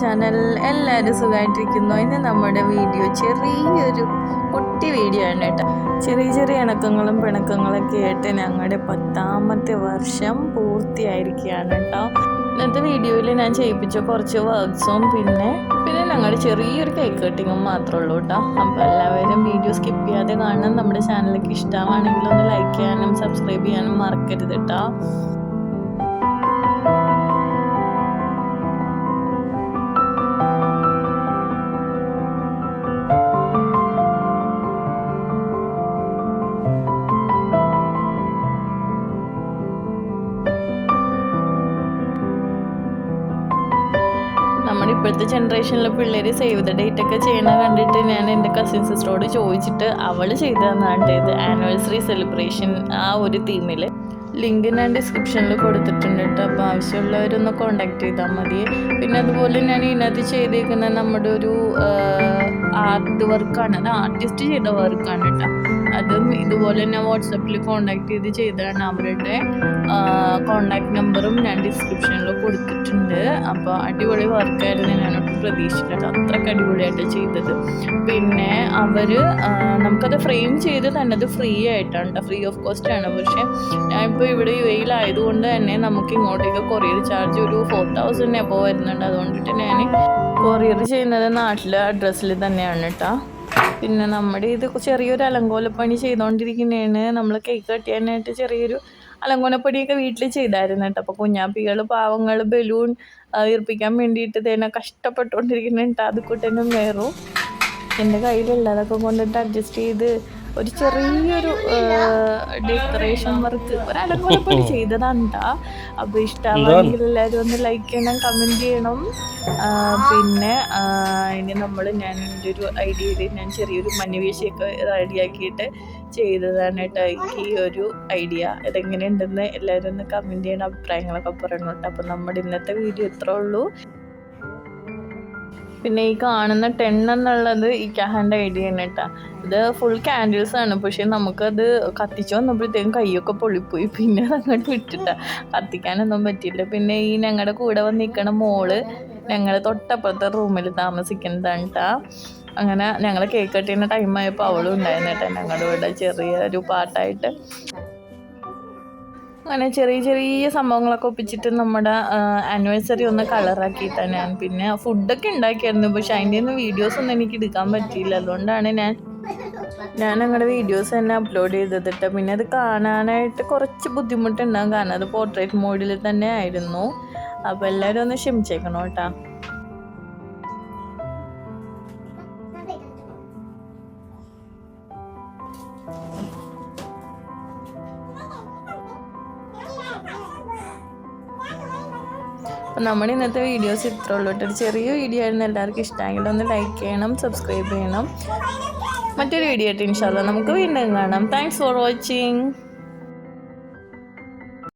Channel. എല്ലാവരും സുഖമായിട്ടിരിക്കുന്നു ഇന്ന് നമ്മുടെ വീഡിയോ ചെറിയൊരു കുട്ടി വീഡിയോ ആണ് കേട്ടോ. ചെറിയ ചെറിയ ഇണക്കങ്ങളും പിണക്കങ്ങളൊക്കെ ആയിട്ട് ഞങ്ങളുടെ പത്താമത്തെ വർഷം പൂർത്തിയായിരിക്കുകയാണ് കേട്ടോ. ഇന്നത്തെ വീഡിയോയിൽ ഞാൻ ചെയ്യിപ്പിച്ച കുറച്ച് വർക്ക്സും പിന്നെ പിന്നെ ഞങ്ങളുടെ ചെറിയൊരു കേക്ക് കട്ടിങ്ങും മാത്രമേ ഉള്ളൂ കേട്ടോ. അപ്പോൾ എല്ലാവരും വീഡിയോ സ്കിപ്പ് ചെയ്യാതെ കാണാൻ നമ്മുടെ ചാനലിലേക്ക് ഇഷ്ടമാണെങ്കിൽ ഒന്ന് ലൈക്ക് ചെയ്യാനും സബ്സ്ക്രൈബ് ചെയ്യാനും മറക്കരുത് കേട്ടോ. ഇപ്പോഴത്തെ ജനറേഷനിലെ പിള്ളേർ സേവ് ദ ഡേറ്റ് ഒക്കെ ചെയ്യണ കണ്ടിട്ട് ഞാൻ എന്റെ കസിൻ സിസ്റ്ററോട് ചോദിച്ചിട്ട് അവൾ ചെയ്തു തന്നാണ്ട് ഇത് ആനിവേഴ്സറി സെലിബ്രേഷൻ ആ ഒരു തീമിൽ ലിങ്ക് ഞാൻ ഡിസ്ക്രിപ്ഷനിൽ കൊടുത്തിട്ടുണ്ട് കേട്ടോ അപ്പോൾ ആവശ്യമുള്ളവരൊന്ന് കോണ്ടാക്ട് ചെയ്താൽ മതി. പിന്നെ അതുപോലെ ഞാൻ ഇതിനകത്ത് ചെയ്തേക്കുന്ന നമ്മുടെ ഒരു ആർട്ട് വർക്കാണ് അത് ആർട്ടിസ്റ്റ് ചെയ്ത വർക്കാണ് കേട്ടോ. അതും ഇതുപോലെ തന്നെ വാട്സപ്പിൽ കോണ്ടാക്ട് ചെയ്ത് ചെയ്തതാണ് അവരുടെ കോണ്ടാക്ട് നമ്പറും ഞാൻ ഡിസ്ക്രിപ്ഷനിൽ കൊടുത്തിട്ടുണ്ട്. അപ്പോൾ അടിപൊളി വർക്കായിരുന്നു ഞാനൊട്ടും പ്രതീക്ഷിച്ചില്ല അത്രയ്ക്ക് അടിപൊളിയായിട്ട് ചെയ്തത്. പിന്നെ അവർ നമുക്കത് ഫ്രെയിം ചെയ്ത് തന്നത് ഫ്രീ ആയിട്ടാണ് കേട്ടോ. ഫ്രീ ഓഫ് കോസ്റ്റ് ആണ്. പക്ഷേ ഞാനിപ്പോൾ ഇവിടെ യു എയിലായതുകൊണ്ട് തന്നെ നമുക്ക് ഇങ്ങോട്ടേക്ക് കൊറിയർ ചാർജ് ഒരു ഫോർ തൗസൻഡ് എബോ വരുന്നുണ്ട്. അതുകൊണ്ടിട്ട് ഞാൻ കൊറിയർ ചെയ്യുന്നത് നാട്ടിലെ അഡ്രസ്സിൽ തന്നെയാണ് കേട്ടോ പിന്നെ നമ്മുടെ ഇത് ചെറിയൊരു അലങ്കോലപ്പണി ചെയ്തുകൊണ്ടിരിക്കുന്നതാണ് നമ്മൾ കേക്ക് കട്ടിയാനായിട്ട് ചെറിയൊരു അലങ്കോലപ്പണിയൊക്കെ വീട്ടിൽ ചെയ്തായിരുന്നു കേട്ടോ അപ്പോൾ കുഞ്ഞാപ്പികൾ പാവങ്ങൾ ബലൂൺ ഈർപ്പിക്കാൻ വേണ്ടിയിട്ട് തന്നെ കഷ്ടപ്പെട്ടുകൊണ്ടിരിക്കുന്നുണ്ട് അത് കൂട്ടനും വേറും. എന്റെ കയ്യിലുള്ളതൊക്കെ കൊണ്ടിട്ട് അഡ്ജസ്റ്റ് ചെയ്ത് ഒരു ചെറിയൊരു ഡെക്കറേഷൻ വർക്ക് ഒരു അലങ്കോലപ്പണി ചെയ്തതാണ് കേട്ടോ അപ്പോൾ ഇഷ്ടമാണെങ്കിൽ എല്ലാവരും ഒന്ന് ലൈക്ക് ചെയ്യണം കമന്റ് ചെയ്യണം. പിന്നെ ഇനി നമ്മൾ ഞാൻ എന്റെ ഒരു ഐഡിയയിൽ ഞാൻ ചെറിയൊരു മഞ്ഞവീശയൊക്കെ റെഡിയാക്കിയിട്ട് ചെയ്തതാണ് കേട്ടോ എനിക്ക് ഈ ഒരു ഐഡിയ ഇതെങ്ങനെയുണ്ടെന്ന് എല്ലാവരും ഒന്ന് കമന്റ് ചെയ്യണം അഭിപ്രായങ്ങളൊക്കെ പറയണം കേട്ടോ. അപ്പോൾ നമ്മുടെ ഇന്നത്തെ വീഡിയോ ഇത്രേ ഉള്ളൂ. പിന്നെ ഈ കാണുന്ന ടെൻ എന്നുള്ളത് ഈ ക്യാന്റെ ഐഡിയ തന്നെ കേട്ടോ ഇത് ഫുൾ ക്യാൻഡിൽസ് ആണ്. പക്ഷെ നമുക്കത് കത്തിച്ച് വന്നപ്പോഴത്തേക്കും കൈയൊക്കെ പൊളിപ്പോയി. പിന്നെ അങ്ങോട്ട് വിട്ടിട്ട. കത്തിക്കാനൊന്നും പറ്റിയില്ല. പിന്നെ ഈ ഞങ്ങളുടെ കൂടെ വന്ന് നിൽക്കണ മോൾ ഞങ്ങളുടെ തൊട്ടപ്പുറത്തെ റൂമിൽ താമസിക്കുന്നതാണ് കേട്ടോ അങ്ങനെ ഞങ്ങൾ കേക്ക് കട്ടിയുന്ന ടൈമായപ്പോൾ അവളും ഉണ്ടായിരുന്നു കേട്ടോ ഞങ്ങളുടെ ഇവിടെ ചെറിയൊരു പാട്ടായിട്ട്. അങ്ങനെ ചെറിയ ചെറിയ സംഭവങ്ങളൊക്കെ ഒപ്പിച്ചിട്ട് നമ്മുടെ ആനിവേഴ്സറി ഒന്ന് കളറാക്കിയിട്ടാണ് ഞാൻ പിന്നെ ഫുഡൊക്കെ ഉണ്ടാക്കിയായിരുന്നു. പക്ഷെ അതിന്റെ ഒന്നും വീഡിയോസ് ഒന്നും എനിക്ക് എടുക്കാൻ പറ്റിയില്ല. അതുകൊണ്ടാണ് ഞാൻ ഞാൻ ഞങ്ങളുടെ വീഡിയോസ് തന്നെ അപ്ലോഡ് ചെയ്തിട്ട് പിന്നെ അത് കാണാനായിട്ട് കുറച്ച് ബുദ്ധിമുട്ടുണ്ടാകും കാരണം അത് പോർട്രേറ്റ് മോഡിൽ തന്നെ ആയിരുന്നു. അപ്പോൾ എല്ലാവരും ഒന്ന് ക്ഷമിച്ചേക്കണം കേട്ടോ. അപ്പോൾ നമ്മുടെ ഇന്നത്തെ വീഡിയോസ് ഇത്ര ഉള്ളൂ ഒരു ചെറിയ വീഡിയോ ആയിരുന്നു എല്ലാവർക്കും ഇഷ്ടമെങ്കിൽ ഒന്ന് ലൈക്ക് ചെയ്യണം സബ്സ്ക്രൈബ് ചെയ്യണം. മറ്റൊരു വീഡിയോ ആയിട്ട് ഇൻഷാല്ല നമുക്ക് വീണ്ടും കാണാം. Thanks for watching